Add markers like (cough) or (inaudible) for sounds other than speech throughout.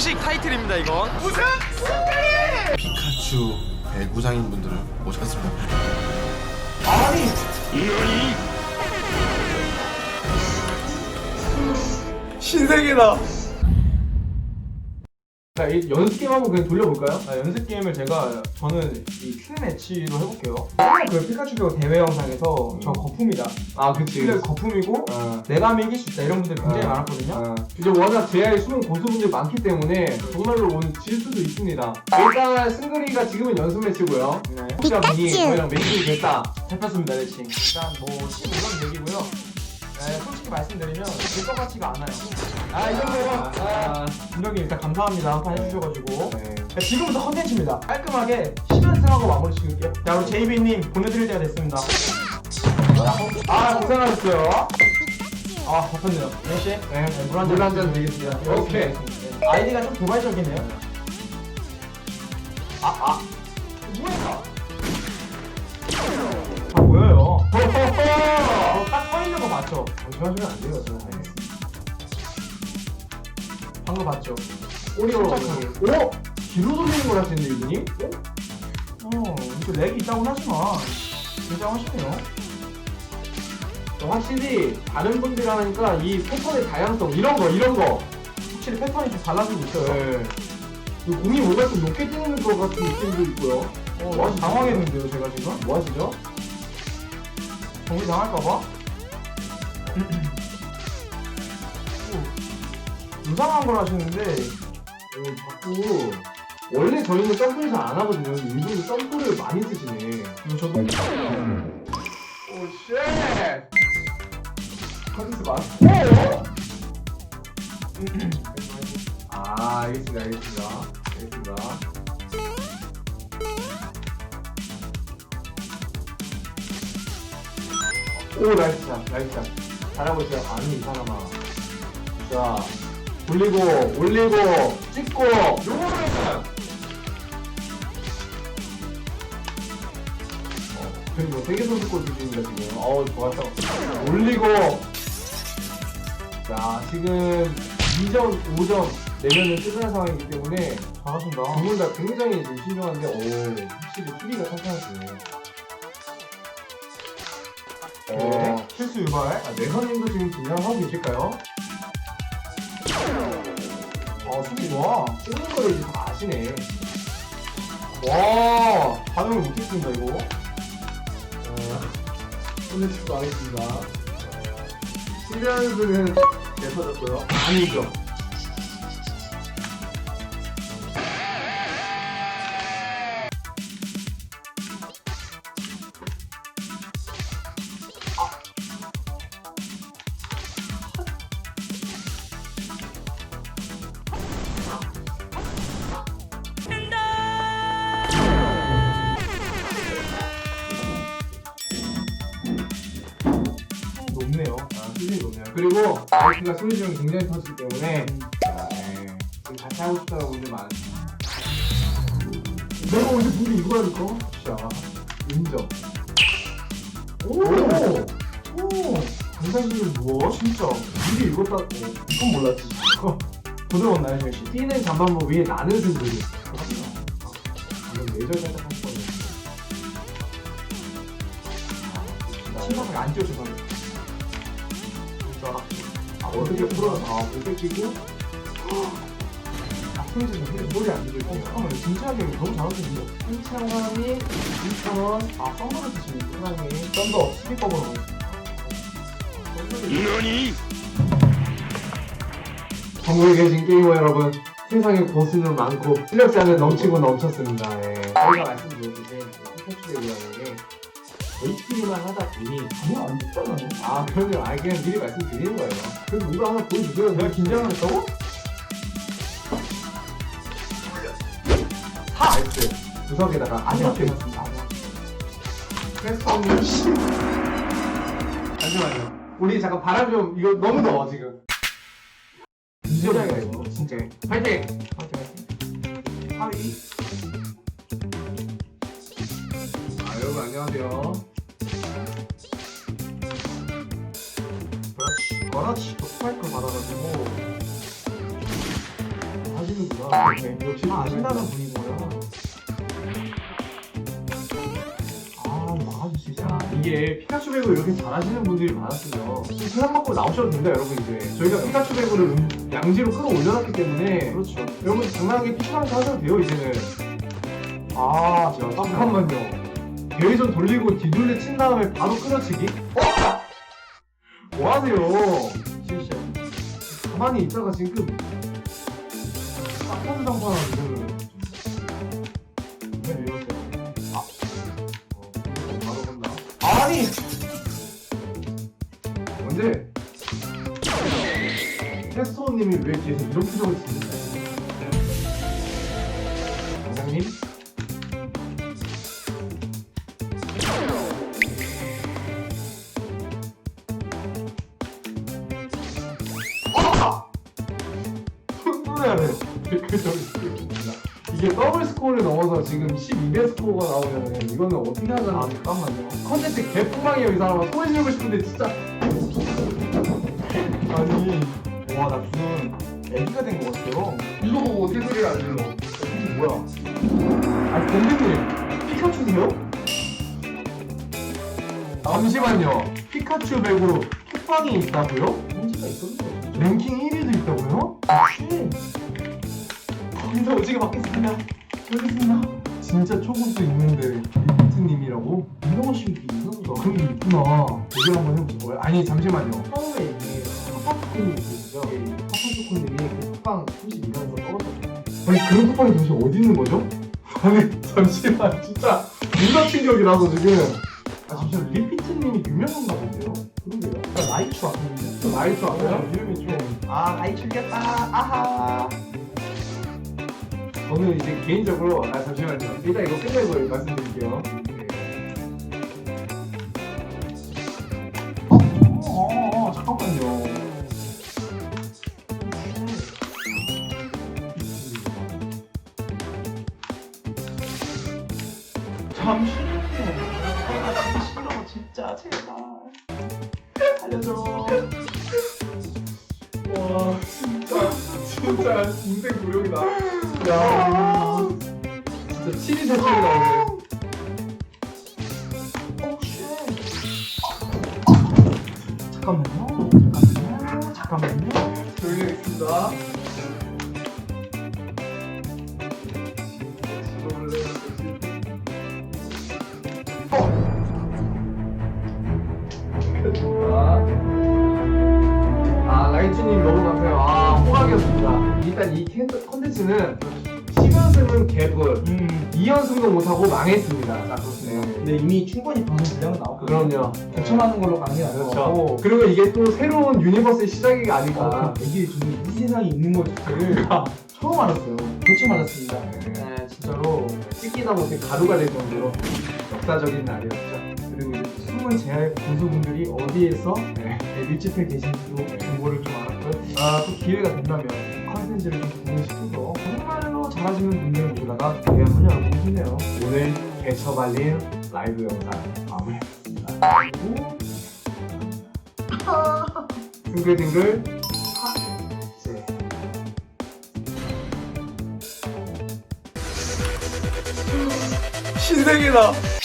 공식 타이틀입니다 이건. 우승 승리! 피카츄 배구장인 분들을 모셨습니다. 신세계다. 자, 이 연습 게임 한번 그냥 돌려볼까요? 아, 연습 게임을 제가 저는 이 큐 매치로 해볼게요. 그 피카츄 대회 영상에서 저 거품이다. 아 그치 실내 거품이고 어, 내가 이길 수 있다 이런 분들이 굉장히 어. 많았거든요. 어. 이제 워낙 제아의 숨은 고수분들이 많기 때문에 정말로 오늘 질 수도 있습니다 일단 승근이가 지금은 연습 매치고요 네. 혹시나 분이 저희랑 매치가 됐다 잡혔습니다 매치 일단 뭐 15번 얘기고요. 네, 솔직히 말씀드리면 질것 같지가 않아요. 아, 이 정도면 아, 분명히 일단 감사합니다. 한판 해주셔가지고. 네. 자, 지금부터 컨텐츠입니다. 깔끔하게 10연승하고 마무리 지을게요. 자, 우리 제이비님 보내드릴 때가 됐습니다. 아 고생하셨어요 아, 잡혔네요. 네씨 네, 물한 물한잔 드리겠습니다 오케이 아이디가 좀 도발적이네요. 아, 아. 서 있는 거 맞죠? 조심하시면 안 돼요 알겠습니다 방금 봤죠? 오리오. 오! 뒤로 돌리는 걸 하시는데 이분이? 어, 이거 렉이 있다고 하지만 진짜 하시네요. 확실히 다른 분들이랑 하니까 이 패턴의 다양성 이런 거 이런 거 확실히 패턴이 좀 달라지고 있어요. 네. 이 공이 뭔가 좀 높게 뜨는 것 같은 느낌도 있고요 어, 뭐 당황했는데요, 제가 지금? 뭐 하시죠? 정리 당할까봐? 이상한 걸 하시는데 어, 자꾸 원래 저희는 점프를 잘 안 하거든요. 이분은 점프를 많이 쓰시네. 이거 저도 오 쉣! 컨텐츠 맞? 아 알겠습니다, 알겠습니다, 알겠습니다. 오 나이스 샷, 나이스 샷. 잘하고 있어요. 아니 이 사람아. 자 올리고 올리고 찍고 요거는 그리고 세계 선수권 주십니다 지금. 어우 좋았어. 올리고 자 지금 2점 5점 내면은 끝난 상황이기 때문에 잘하신다. 두분 다 굉장히 지금 신중한데 오 확실히 수비가 탄탄하시네. 네. 어, 실수 유발. 아, 네선님도 지금 긴장하고 계실까요? 아, 수비 좋아. 찍는 거를 다 아시네. 와, 반응을 못했습니다, 이거. 오늘 축구 하겠습니다. 7연승은 되서졌고요. 아니죠. 높네요. 아, 수준이 높네요. 그리고 마이크가 소리 지르면 굉장히 터지기 때문에 아, 네. 같이 하고 싶다고 분들 많으시 내가 언제 분이 이거 하니까? 진짜 인정. 오! 오! 강사님은 뭐? 진짜 미리 읽었다. 어, 이건 몰랐지. 부드러웠나요, 지금 씨? 뛰는 잠반보 위에 나는 승들이. 방금 내절 살짝 할 뻔했어. 심각하게 안 뛰어줘서. 진짜. 아, 어떻게 풀어? 아, 못 뺏기고? 아, 소리 지르는 소리. 소리 안 들리고. 어. 진지하게 너무 잘하시는데. 신창환이 2,000원. 아, 썸머를 드시네. 사랑이. 썸더 12법으로. 전국에 계신 게이머 여러분, 세상에 고수는 많고 실력자는 넘치고 넘쳤습니다. 예. 저희가 말씀드렸듯이 피카츄대구라는 게 HP만 하다 보니 아니야, 안 됐잖아요. 아 그러면 아 그냥 미리 말씀드리는 거예요. 그럼 이거 하나 보여주세요. 내가 긴장을 했다고? 나이스. 구석에다가 아니야, 이렇게 됐습니다. 아니야. 크레스터님 잠시만요. 우리 잠깐 바람 좀 이거 너무 더워 지금. 진짜가 이거 진짜. 파이팅. 파이팅, 파이팅. 하위. 아 여러분 안녕하세요. 또 스파이크를 받아가지고. 하시는구나. 네, 역시 아신다는 분이고요. 아, 수 있어. 이게 피카츄 배구 이렇게 잘하시는 분들이 많았어요. 세상 밖으로 나오셔도 됩니다, 여러분 이제. 저희가 피카츄 배구를 음- 양지로 끌어올려놨기 때문에 그렇죠. 여러분 장난하게 피카츄 하셔도 돼요 이제는. 아, 자, 잠깐만요. 대회전 돌리고 뒤돌려 친 다음에 바로 끊어치기? 어? 뭐 하세요? 실시. 가만히 있다가 지금 사건 당사나 지금. 왜 이러세요? 아, 어, 바로 본다. 아니! 근데 테스토님이 왜 계속 이런 표정을 짓는지 원장님? 손해야 돼. 좀 있습니다. 이게 더블 스코어를 넘어서 지금 12배 스코어가 나오면 이거는 어떻게 하자는 아, 잠깐만요. 컨텐츠 개풍망이에요 이 사람아 소리 지르고 싶은데 진짜 아니, 와, 나 무슨 애기가 된 것 같아요. 이거 보고 어떻게 소리를 안 질러 이게 뭐야? 아니 밴드님 피카츄세요? 잠시만요 피카츄 백으 로 킥방이 있다고요? 문제가 있었네요. 랭킹 1위도 있다고요? 진짜 오지게 받겠습니다 알겠습니다 진짜 초급도 있는데 리프트님이라고? 유명하신 게 있나 보다. 그런 게 있구나 대결 한번 해보자고요? 아니 잠시만요 처음에 이게 파파초코님 있으시죠? 파파초코님이 그 쿠팡 32강에서 떨어졌어요. 아니 그런 쿠팡이 도대체 어디 있는 거죠? (laughs) 아니 잠시만 진짜 문화 충격이라서 지금 아 잠시만 리피트님이 유명한가? 그러게요. 아, 라이츄 아닌데? 라이트 아세요? 이름이 좀. 아, 라이츄겠다. 아하. 저는 이제 개인적으로 아 잠시만요 일단 이거 끝내고 말씀드릴게요 진짜 인생 고령이다 야 진짜 치리 대출이 나오네 어, 쉣. 잠깐만요. 잠깐만요. 잠깐만요. 조용히 하겠습니다 일단 이 컨- 컨텐츠는 10연승은 개뿔 음. 2연승도 못하고 망했습니다 자 그렇습니다 근데 이미 충분히 방송 분량은 나왔고 그럼요 대처하는 걸로 가는 게 나을 것 같고 그리고 이게 또 새로운 유니버스의 시작이 아닐까 어, 이게 저는 이 세상에 있는 것들을 (laughs) 처음 알았어요. 대처 맞았습니다. 네, 진짜로 찍기다 못해 가루가 될 정도로 역사적인 날이었죠 그리고 이제 숨은 제 고수분들이 어디에서 네. 네, 밀집해 계신지도 정보를 좀 알았고요. 아, 또 기회가 된다면 컨텐츠를 좀 구성시켜서 정말로 잘하시는 대회 한번 열어보고 싶네요. 오늘 개처 발린 라이브 영상 마무리했습니다 그리고 둥글둥글 네. 신세계다.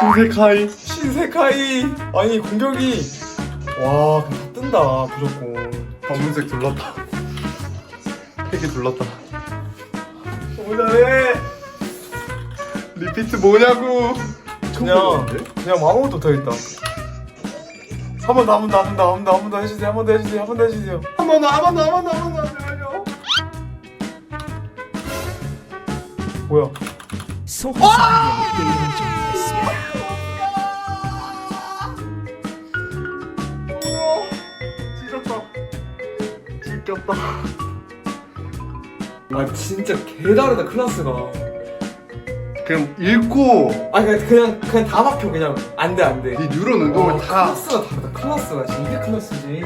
신세카이 신세카이 아니 공격이 와 뜬다 무조건 검은색 둘렀다. 팩이 둘렀다. 너무 잘해 리피트 뭐냐고. 그냥 그냥 아무것도 못하겠다 한 번 더 한 번 더 한 번 더 한 번 더 한 번 더 해주세요 한 번 더 해주세요 한 번 더 해주세요 한 번 더 한 번 더 한 번 더 한 번 더 뭐야 소환사의 게임을 준비했습니다. 찢었다 찢겼다 아 진짜 개다르다 클래스가. 그냥 읽고. 아 그냥 그냥 그냥 다 막혀 그냥. 안돼 안돼. 네 뉴런 운동을 어, 다. 클래스가 다르다 클래스가. 진짜 이게 클래스지